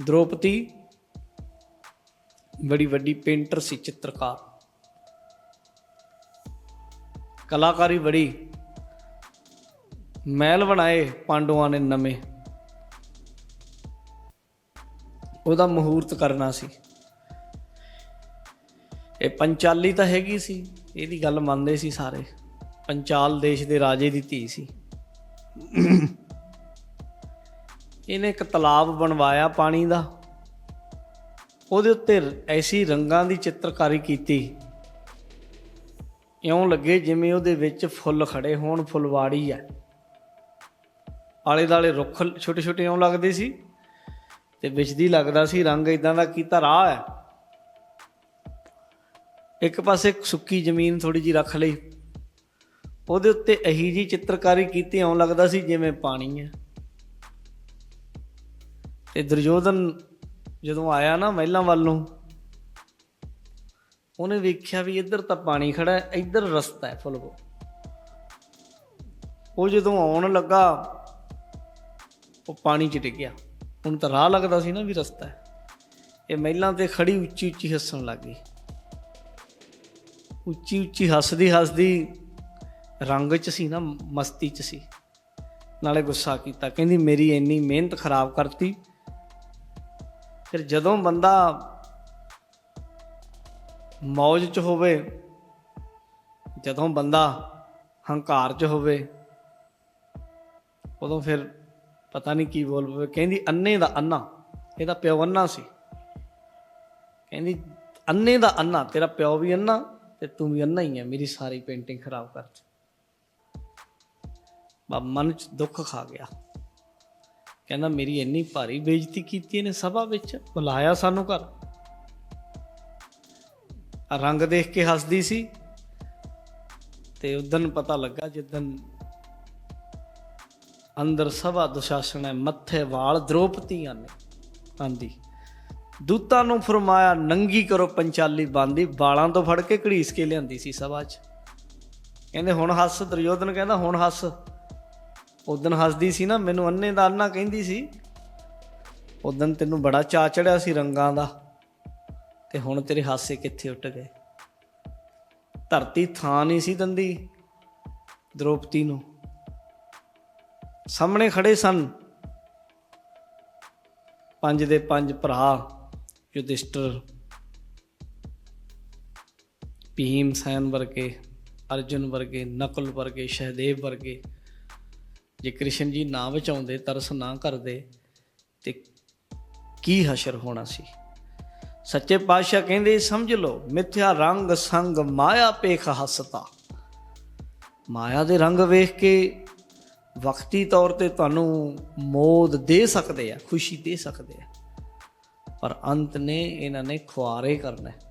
ਦ੍ਰੋਪਦੀ ਬੜੀ ਵੱਡੀ ਪੇਂਟਰ ਸੀ ਚਿੱਤਰਕਾਰ ਕਲਾਕਾਰੀ ਬੜੀ ਮਹਿਲ ਬਣਾਏ ਪਾਂਡਵਾਂ ਨੇ ਨਵੇਂ ਉਹਦਾ ਮਹੂਰਤ ਕਰਨਾ ਸੀ ਇਹ ਪੰਚਾਲੀ ਤਾਂ ਹੈਗੀ ਸੀ ਇਹਦੀ ਗੱਲ ਮੰਨਦੇ ਸੀ ਸਾਰੇ ਪੰਚਾਲ ਦੇਸ਼ ਦੇ ਰਾਜੇ ਦੀ ਧੀ ਸੀ ਇਹਨੇ ਇੱਕ ਤਲਾਬ ਬਣਵਾਇਆ ਪਾਣੀ ਦਾ। ਉਹਦੇ ਉੱਤੇ ਐਸੀ ਰੰਗਾਂ ਦੀ ਚਿੱਤਰਕਾਰੀ ਕੀਤੀ। ਇਉਂ ਲੱਗੇ ਜਿਵੇਂ ਉਹਦੇ ਵਿੱਚ ਫੁੱਲ ਖੜੇ ਹੋਣ, ਫੁੱਲਵਾੜੀ ਹੈ ਆਲੇ ਦਾਲੇ ਰੁੱਖ ਛੋਟੇ ਛੋਟੇ ਇਉਂ ਲੱਗਦੇ ਸੀ ਤੇ ਵਿੱਚ ਦੀ ਲੱਗਦਾ ਸੀ ਰੰਗ ਇਦਾਂ ਦਾ ਕੀਤਾ ਰਾਹ ਹੈ। ਇੱਕ ਪਾਸੇ ਸੁੱਕੀ ਜ਼ਮੀਨ ਥੋੜੀ ਜੀ ਰੱਖ ਲਈ। ਉਹਦੇ ਉੱਤੇ ਅਹੀ ਜੀ ਚਿੱਤਰਕਾਰੀ ਕੀਤੀ, ਇਉਂ ਲੱਗਦਾ ਸੀ ਜਿਵੇਂ ਪਾਣੀ ਹੈ। ਇਹ ਦੁਰਯੋਧਨ ਜਦੋਂ ਆਇਆ ਨਾ ਮਹਿਲਾਂ ਵੱਲ ਨੂੰ, ਉਹਨੇ ਵੇਖਿਆ ਵੀ ਇੱਧਰ ਤਾਂ ਪਾਣੀ ਖੜਾ ਹੈ, ਇੱਧਰ ਰਸਤਾ ਹੈ ਫੁੱਲਗੋ ਉਹ ਜਦੋਂ ਆਉਣ ਲੱਗਾ, ਉਹ ਪਾਣੀ 'ਚ ਡਿੱਗਿਆ ਹੁਣ ਤਾਂ ਰਾਹ ਲੱਗਦਾ ਸੀ ਨਾ ਵੀ ਰਸਤਾ ਹੈ। ਇਹ ਮਹਿਲਾਂ ਤੇ ਖੜੀ ਉੱਚੀ ਉੱਚੀ ਹੱਸਣ ਲੱਗ ਗਈ। ਉੱਚੀ ਉੱਚੀ ਹੱਸਦੀ ਹੱਸਦੀ ਰੰਗ 'ਚ ਸੀ ਨਾ, ਮਸਤੀ 'ਚ ਸੀ। ਨਾਲੇ ਗੁੱਸਾ ਕੀਤਾ, ਕਹਿੰਦੀ, ਮੇਰੀ ਇੰਨੀ ਮਿਹਨਤ ਖਰਾਬ ਕਰਤੀ ਫਿਰ ਜਦੋਂ ਬੰਦਾ ਮੌਜ 'ਚ ਹੋਵੇ, ਜਦੋਂ ਬੰਦਾ ਹੰਕਾਰ 'ਚ ਹੋਵੇ, ਉਦੋਂ ਫਿਰ ਪਤਾ ਨਹੀਂ ਕੀ ਬੋਲ ਪਵੇ। ਕਹਿੰਦੀ ਅੰਨੇ ਦਾ ਅੰਨਾ, ਇਹਦਾ ਪਿਓ ਅੰਨਾ ਸੀ। ਕਹਿੰਦੀ ਅੰਨੇ ਦਾ ਅੰਨਾ, ਤੇਰਾ ਪਿਓ ਵੀ ਅੰਨਾ ਤੇ ਤੂੰ ਵੀ ਅੰਨਾ ਹੀ ਹੈ ਮੇਰੀ ਸਾਰੀ ਪੇਂਟਿੰਗ ਖਰਾਬ ਕਰਤੀ ਬਾ ਮਨ ਚ ਦੁੱਖ ਖਾ ਗਿਆ। ਕਹਿੰਦਾ ਮੇਰੀ ਇੰਨੀ ਭਾਰੀ ਬੇਇੱਜ਼ਤੀ ਕੀਤੀ ਇਹਨੇ ਸਭਾ ਵਿੱਚ, ਬੁਲਾਇਆ ਸਾਨੂੰ ਘਰ। ਆ ਰੰਗ ਦੇਖ ਕੇ ਹੱਸਦੀ ਸੀ ਤੇ ਉਦੋਂ ਪਤਾ ਲੱਗਾ ਜਿੱਦਨ ਅੰਦਰ ਸਭਾ ਦੁਸ਼ਾਸਨ ਹੈ, ਮੱਥੇ ਵਾਲ ਦ੍ਰੋਪਤੀ ਆਨੇ ਆਂਦੀ ਦੂਤਾਂ ਨੂੰ ਫਰਮਾਇਆ, ਨੰਗੀ ਕਰੋ ਪੰਚਾਲੀ ਬਾਂਦੀ। ਵਾਲਾਂ ਤੋਂ ਫੜ ਕੇ ਘੜੀਸ ਕੇ ਲਿਆਂਦੀ ਸੀ ਸਭਾ 'ਚ। ਕਹਿੰਦੇ, ਹੁਣ ਹੱਸ। ਦੁਰਯੋਧਨ ਕਹਿੰਦਾ, ਹੁਣ ਹੱਸ। ਉਦੋਂ ਹੱਸਦੀ ਸੀ ਨਾ, ਮੈਨੂੰ ਅੰਨੇ ਦਾ ਅੰਨਾ ਕਹਿੰਦੀ ਸੀ ਉਦੋਂ ਤੈਨੂੰ ਬੜਾ ਚਾ ਚੜਿਆ ਸੀ ਰੰਗਾਂ ਦਾ, ਤੇ ਹੁਣ ਤੇਰੇ ਹਾਸੇ ਕਿੱਥੇ ਉੱਟ ਗਏ? ਧਰਤੀ ਥਾਂ ਨਹੀਂ ਸੀ ਦੰਦੀ ਦ੍ਰੋਪਦੀ ਨੂੰ। ਸਾਹਮਣੇ ਖੜੇ ਸਨ ਪੰਜ ਦੇ ਪੰਜ ਭਰਾ, ਯੁਧਿਸ਼ਟਰ, ਭੀਮ ਸੈਨ ਵਰਗੇ, ਅਰਜੁਨ ਵਰਗੇ, ਨਕਲ ਵਰਗੇ, ਸਹਦੇਵ ਵਰਗੇ। ਜੇ ਕ੍ਰਿਸ਼ਨ ਜੀ ਨਾ ਬਚਾਉਂਦੇ ਤਰਸ ਨਾ ਕਰਦੇ, ਤੇ ਕੀ ਹਸ਼ਰ ਹੋਣਾ ਸੀ? ਸੱਚੇ ਪਾਤਸ਼ਾਹ ਕਹਿੰਦੇ, ਸਮਝ ਲਓ, ਮਿੱਥਿਆ ਰੰਗ ਸੰਗ ਮਾਇਆ ਪੇਖ ਹਸਤਾ। ਮਾਇਆ ਦੇ ਰੰਗ ਵੇਖ ਕੇ ਵਕਤੀ ਤੌਰ ਤੇ ਤੁਹਾਨੂੰ ਮੋਦ ਦੇ ਸਕਦੇ ਆ, ਖੁਸ਼ੀ ਦੇ ਸਕਦੇ ਆ। ਪਰ ਅੰਤ ਨੇ ਇਹਨਾਂ ਨੇ ਖੁਆਰੇ ਕਰਨਾ ਹੈ।